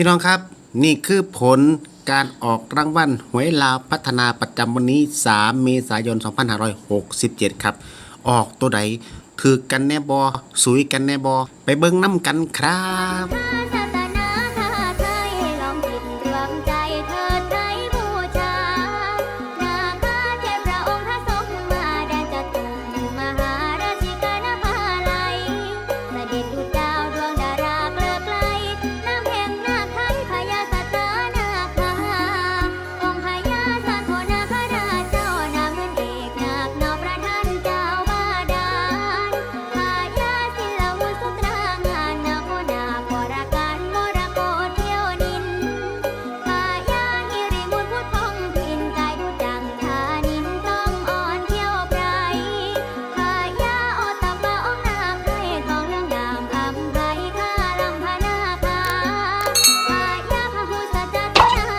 พี่น้องครับ นี่คือผลการออกรางวัลหวยลาวพัฒนาประจำวันนี้ 3 เมษายน 2567 ครับ ออกตัวใดถือกันแน่บอสุยกันแน่บอไปเบิ้งน้ำกันครับ